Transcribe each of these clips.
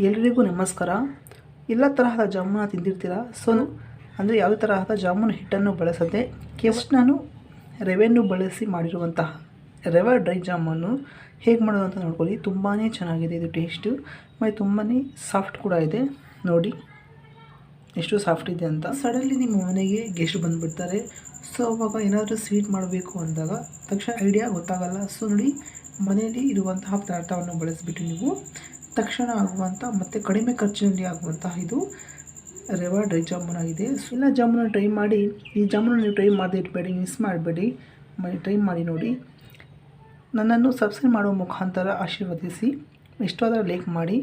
ಎಲ್ರಿಗೂ ನಮಸ್ಕಾರ. ಎಲ್ಲ ತರಹದ ಜಾಮೂನ ತಿಂದಿರ್ತೀರ? ಸೊ ಅಂದರೆ ಯಾವುದೇ ತರಹದ ಜಾಮೂನು ಹಿಟ್ಟನ್ನು ಬಳಸದೆ ಕೆಸ್ಟ್ ನಾನು ರವೆಯನ್ನು ಬಳಸಿ ಮಾಡಿರುವಂತಹ ರವೆ ಡ್ರೈ ಜಾಮೂನು ಹೇಗೆ ಮಾಡೋದು ಅಂತ ನೋಡ್ಕೊಳ್ಳಿ. ತುಂಬಾ ಚೆನ್ನಾಗಿದೆ, ಇದು ಟೇಸ್ಟು ಮತ್ತು ತುಂಬಾ ಸಾಫ್ಟ್ ಕೂಡ ಇದೆ. ನೋಡಿ, ಎಷ್ಟು ಸಾಫ್ಟ್ ಇದೆ ಅಂತ. ಸಡನ್ಲಿ ನಿಮ್ಮ ಮನೆಗೆ ಗೆಸ್ಟ್ ಬಂದುಬಿಡ್ತಾರೆ. ಸೊ ಅವಾಗ ಏನಾದರೂ ಸ್ವೀಟ್ ಮಾಡಬೇಕು ಅಂದಾಗ ತಕ್ಷಣ ಐಡಿಯಾ ಗೊತ್ತಾಗಲ್ಲ. ಸೊ ನೋಡಿ, ಮನೆಯಲ್ಲಿ ಇರುವಂತಹ ಪದಾರ್ಥವನ್ನು ಬಳಸಿಬಿಟ್ಟು ನೀವು ತಕ್ಷಣ ಆಗುವಂಥ ಮತ್ತು ಕಡಿಮೆ ಖರ್ಚಿನಲ್ಲಿ ಆಗುವಂತಹ ಇದು ರೆವಾ ಡ್ರೈ ಜಾಮೂನ್ ಆಗಿದೆ. ಸೊ ಇಲ್ಲ ಜಾಮೂನ ಟ್ರೈ ಮಾಡಿ. ಈ ಜಾಮೂನ ನೀವು ಟ್ರೈ ಮಾಡದೆ ಇಟ್ಬೇಡಿ ಮಿಸ್ ಮಾಡಬೇಡಿ. ಟ್ರೈ ಮಾಡಿ ನೋಡಿ. ನನ್ನನ್ನು ಸಬ್ಸ್ಕ್ರೈಬ್ ಮಾಡುವ ಮುಖಾಂತರ ಆಶೀರ್ವದಿಸಿ. ಇಷ್ಟವಾದ ಲೈಕ್ ಮಾಡಿ.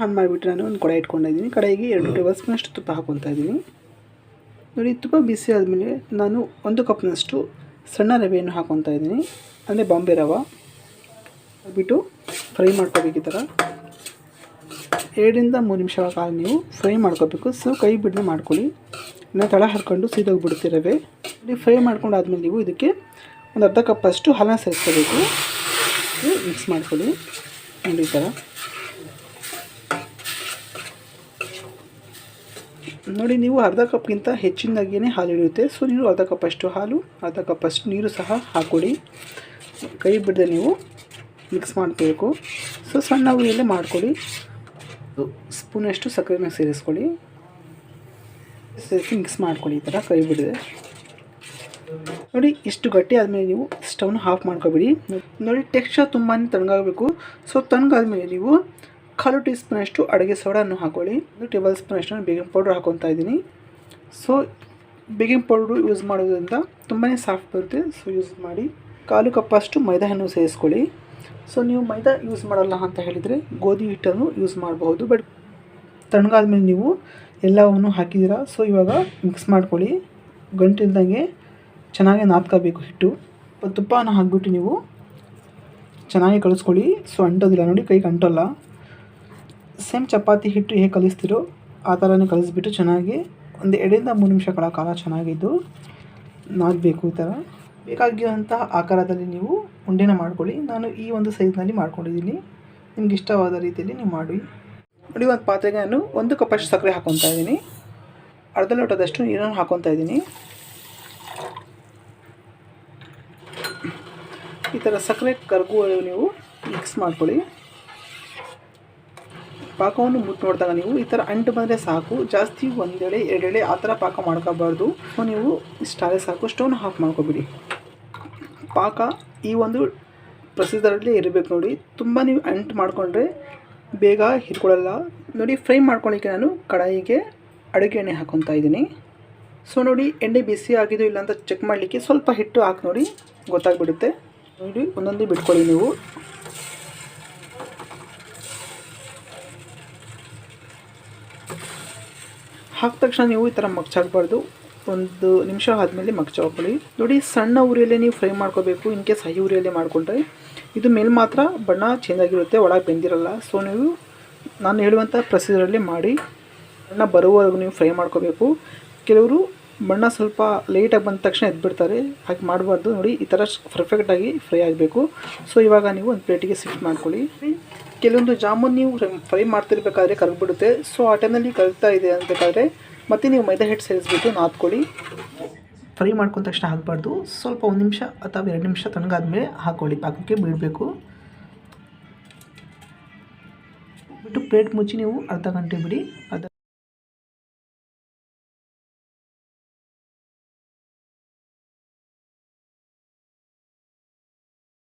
ಆನ್ ಮಾಡಿಬಿಟ್ಟು ನಾನು ಒಂದು ಕಡೆ ಇಟ್ಕೊಂಡಿದ್ದೀನಿ ಕಡೆಗೆ ಎರಡು ಟೇಬಲ್ ಸ್ಪೂನಷ್ಟು ತುಪ್ಪ ಹಾಕೊತಾ ಇದ್ದೀನಿ. ನೋಡಿ ತುಪ್ಪ ಬಿಸಿ ಆದಮೇಲೆ ನಾನು ಒಂದು ಕಪ್ನಷ್ಟು ಸಣ್ಣ ರವೆಯನ್ನು ಹಾಕೊತಾ ಇದ್ದೀನಿ. ಅಂದರೆ ಬಾಂಬೆ ರವೆ. ಬಿಟ್ಟು ಫ್ರೈ ಮಾಡ್ಕೋಬೇಕು ಈ ಥರ. ಎರಡರಿಂದ ಮೂರು ನಿಮಿಷ ಕಾಲ ನೀವು ಫ್ರೈ ಮಾಡ್ಕೋಬೇಕು. ಸೊ, ಕೈ ಬಿಡದೆ ಮಾಡ್ಕೊಳ್ಳಿ. ಇನ್ನು ತಳ ಹಾಕ್ಕೊಂಡು ಸೀದೋಗಿ ರವೆ. ಫ್ರೈ ಮಾಡ್ಕೊಂಡು ಆದಮೇಲೆ ನೀವು ಇದಕ್ಕೆ ಒಂದು ಅರ್ಧ ಕಪ್ಪಷ್ಟು ಹಲನ ಸೇರಿಸ್ಕೋಬೇಕು. ಮಿಕ್ಸ್ ಮಾಡ್ಕೊಳ್ಳಿ. ನೋಡಿ ಈ ಥರ. ನೋಡಿ, ನೀವು ಅರ್ಧ ಕಪ್ಗಿಂತ ಹೆಚ್ಚಿನದಾಗಿಯೇ ಹಾಲು ಇಳಿಯುತ್ತೆ ಸೊ, ನೀವು ಅರ್ಧ ಕಪ್ಪಷ್ಟು ಹಾಲು, ಅರ್ಧ ಕಪ್ಪಷ್ಟು ನೀರು ಸಹ ಹಾಕ್ಕೊಳ್ಳಿ. ಕೈ ಬಿಡದೆ ನೀವು ಮಿಕ್ಸ್ ಮಾಡ್ಕೋಬೇಕು ಸೊ ಸಣ್ಣ ಉರಿಯಲ್ಲೇ ಮಾಡ್ಕೊಳ್ಳಿ ಸ್ಪೂನಷ್ಟು ಸಕ್ಕರೆನ ಸೇರಿಸ್ಕೊಳ್ಳಿ. ಸೇರಿಸಿ ಮಿಕ್ಸ್ ಮಾಡ್ಕೊಳ್ಳಿ ಈ ಥರ ಕೈ ಬಿಡಿದೆ. ನೋಡಿ, ಇಷ್ಟು ಗಟ್ಟಿ ಆದಮೇಲೆ ನೀವು ಸ್ಟವ್ನ ಆಫ್ ಮಾಡ್ಕೊಬಿಡಿ. ನೋಡಿ ಟೆಕ್ಸ್ಚರ್ ತುಂಬಾ ತಣ್ಣಗಾಗಬೇಕು. ಸೊ ತಣ್ಣಗಾದ್ಮೇಲೆ ನೀವು ಕಾಲು ಟೀ ಸ್ಪೂನಷ್ಟು ಅಡುಗೆ ಸೋಡನ್ನು ಹಾಕೊಳ್ಳಿ. ಒಂದು ಟೇಬಲ್ ಸ್ಪೂನಷ್ಟು ಬೇಕಿಂಗ್ ಪೌಡ್ರ್ ಹಾಕೊತಾ ಇದ್ದೀನಿ. ಸೊ ಬೇಕಿಂಗ್ ಪೌಡ್ರು ಯೂಸ್ ಮಾಡೋದ್ರಿಂದ ತುಂಬಾ ಸಾಫ್ಟ್ ಬರುತ್ತೆ. ಸೊ ಯೂಸ್ ಮಾಡಿ. ಕಾಲು ಕಪ್ಪಷ್ಟು ಮೈದಾವನ್ನು ಸೇರಿಸ್ಕೊಳ್ಳಿ. ಸೊ ನೀವು ಮೈದಾ ಯೂಸ್ ಮಾಡಲ್ಲ ಅಂತ ಹೇಳಿದರೆ ಗೋಧಿ ಹಿಟ್ಟನ್ನು ಯೂಸ್ ಮಾಡಬಹುದು. ಬಟ್ ತಣ್ಣಗಾದ್ಮೇಲೆ ನೀವು ಎಲ್ಲವನ್ನು ಹಾಕಿದ್ದೀರಾ ಸೊ ಇವಾಗ ಮಿಕ್ಸ್ ಮಾಡ್ಕೊಳ್ಳಿ. ಗಂಟಿಲ್ದಂಗೆ ಚೆನ್ನಾಗಿ ನಾದ್ಕೋಬೇಕು ಹಿಟ್ಟು. ತುಪ್ಪನ ಹಾಕ್ಬಿಟ್ಟು ನೀವು ಚೆನ್ನಾಗಿ ಕಳಿಸ್ಕೊಳ್ಳಿ ಸೊ ಅಂಟೋದಿಲ್ಲ. ನೋಡಿ, ಕೈಗೆ ಅಂಟೋಲ್ಲ. ಸೇಮ್ ಚಪಾತಿ ಹಿಟ್ಟು ಹೇಗೆ ಕಲಿಸ್ತಿರೋ ಆ ಥರನೇ ಕಲಿಸ್ಬಿಟ್ಟು ಚೆನ್ನಾಗಿ ಒಂದು ಎರಡರಿಂದ ಮೂರು ನಿಮಿಷಗಳ ಕಾಲ ಚೆನ್ನಾಗಿದ್ದು ನಾದಬೇಕು ಈ ಥರ. ಬೇಕಾಗಿರುವಂಥ ಆಕಾರದಲ್ಲಿ ನೀವು ಉಂಡೆನ ಮಾಡ್ಕೊಳ್ಳಿ. ನಾನು ಈ ಒಂದು ಸೈಜ್ನಲ್ಲಿ ಮಾಡ್ಕೊಂಡಿದ್ದೀನಿ. ನಿಮ್ಗೆ ಇಷ್ಟವಾದ ರೀತಿಯಲ್ಲಿ ನೀವು ಮಾಡಿ. ನೋಡಿ, ಒಂದು ಪಾತ್ರೆಗೆ ನಾನು ಒಂದು ಕಪ್ಪಷ್ಟು ಸಕ್ಕರೆ ಹಾಕೊತಾ ಇದ್ದೀನಿ. ಅರ್ಧ ಲೋಟದಷ್ಟು ನೀರನ್ನು ಹಾಕೊತಾ ಇದ್ದೀನಿ. ಈ ಥರ ಸಕ್ಕರೆ ಕರಗುವ ನೀವು ಮಿಕ್ಸ್ ಮಾಡ್ಕೊಳ್ಳಿ. ಪಾಕವನ್ನು ಮುಟ್ಟು ನೋಡಿದಾಗ ನೀವು ಈ ಥರ ಅಂಟು ಬಂದರೆ ಸಾಕು. ಜಾಸ್ತಿ ಒಂದೆಳೆ, ಎರಡೆಳೆ ಆ ಥರ ಪಾಕ ಮಾಡ್ಕೋಬಾರ್ದು. ನೀವು ಇಷ್ಟಾದರೆ ಸಾಕು. ಸ್ಟೋನ್ ಹಾಫ್ ಮಾಡ್ಕೊಬಿಡಿ. ಪಾಕ ಈ ಒಂದು ಪ್ರೊಸೀಜರಲ್ಲಿ ಇರಬೇಕು ನೋಡಿ. ತುಂಬ ನೀವು ಅಂಟು ಮಾಡಿಕೊಂಡ್ರೆ ಬೇಗ ಹಿಡ್ಕೊಳ್ಳಲ್ಲ. ನೋಡಿ, ಫ್ರೈ ಮಾಡ್ಕೊಳ್ಳಿಕ್ಕೆ ನಾನು ಕಡಾಯಿಗೆ ಅಡುಗೆ ಎಣ್ಣೆ ಹಾಕೊತಾ ಇದ್ದೀನಿ. ಸೊ, ನೋಡಿ, ಎಣ್ಣೆ ಬಿಸಿ ಆಗಿದೋ ಇಲ್ಲ ಅಂತ ಚೆಕ್ ಮಾಡಲಿಕ್ಕೆ ಸ್ವಲ್ಪ ಹಿಟ್ಟು ಹಾಕಿ ನೋಡಿ. ಗೊತ್ತಾಗ್ಬಿಡುತ್ತೆ. ನೋಡಿ, ಒಂದೊಂದೇ ಬಿಟ್ಕೊಳ್ಳಿ ನೀವು. ಹಾಕಿದ ತಕ್ಷಣ ನೀವು ಈ ಥರ ಮಗ್ಚಾಗಬಾರ್ದು ಒಂದು ನಿಮಿಷ ಆದಮೇಲೆ ಮಗ್ಚಾಕೊಳ್ಳಿ ನೋಡಿ, ಸಣ್ಣ ಉರಿಯಲ್ಲೇ ನೀವು ಫ್ರೈ ಮಾಡ್ಕೋಬೇಕು. ಇನ್ ಕೇಸ್ ಹೈ ಉರಿಯಲ್ಲೇ ಮಾಡಿಕೊಂಡ್ರೆ ಇದು ಮೇಲೆ ಮಾತ್ರ ಬಣ್ಣ ಚೇಂಜ್ ಆಗಿರುತ್ತೆ, ಒಳಗೆ ಬೆಂದಿರಲ್ಲ. ಸೊ ನೀವು ನಾನು ಹೇಳುವಂಥ ಪ್ರೊಸೀಜರಲ್ಲಿ ಮಾಡಿ. ಬಣ್ಣ ಬರುವವರೆಗೂ ನೀವು ಫ್ರೈ ಮಾಡ್ಕೋಬೇಕು. ಕೆಲವರು ಬಣ್ಣ ಸ್ವಲ್ಪ ಲೇಟಾಗಿ ಬಂದ ತಕ್ಷಣ ಎದ್ಬಿಡ್ತಾರೆ. ಹಾಗೆ ಮಾಡಬಾರ್ದು. ನೋಡಿ, ಈ ಥರ ಪರ್ಫೆಕ್ಟಾಗಿ ಫ್ರೈ ಆಗಬೇಕು. ಸೊ ಇವಾಗ ನೀವು ಒಂದು ಪ್ಲೇಟಿಗೆ ಶಿಫ್ಟ್ ಮಾಡ್ಕೊಳ್ಳಿ. ಕೆಲವೊಂದು ಜಾಮೂನ್ ನೀವು ಫ್ರೈ ಮಾಡ್ತಿರ್ಬೇಕಾದ್ರೆ ಕರಗ್ಬಿಡುತ್ತೆ ಸೊ ಆ ಟೈಮಲ್ಲಿ ಕರಗ್ತಾ ಇದೆ ಅಂತಬೇಕಾದ್ರೆ ಮತ್ತೆ ನೀವು ಮೈದಾ ಹಿಟ್ಟು ಸೇರಿಸ್ಬಿಟ್ಟು ನಾದ್ಕೊಳ್ಳಿ. ಫ್ರೈ ಮಾಡ್ಕೊಂಡ ತಕ್ಷಣ ಹಾಕಬಾರ್ದು. ಸ್ವಲ್ಪ ಒಂದು ನಿಮಿಷ ಅಥವಾ ಎರಡು ನಿಮಿಷ ತಣ್ಣಗಾದ್ಮೇಲೆ ಹಾಕ್ಕೊಳ್ಳಿ. ಪಾಕಕ್ಕೆ ಬಿಡಬೇಕು ಬಿಟ್ಟು ಪ್ಲೇಟ್ ಮುಚ್ಚಿ ನೀವು ಅರ್ಧ ಗಂಟೆ ಬಿಡಿ. ಅರ್ಧ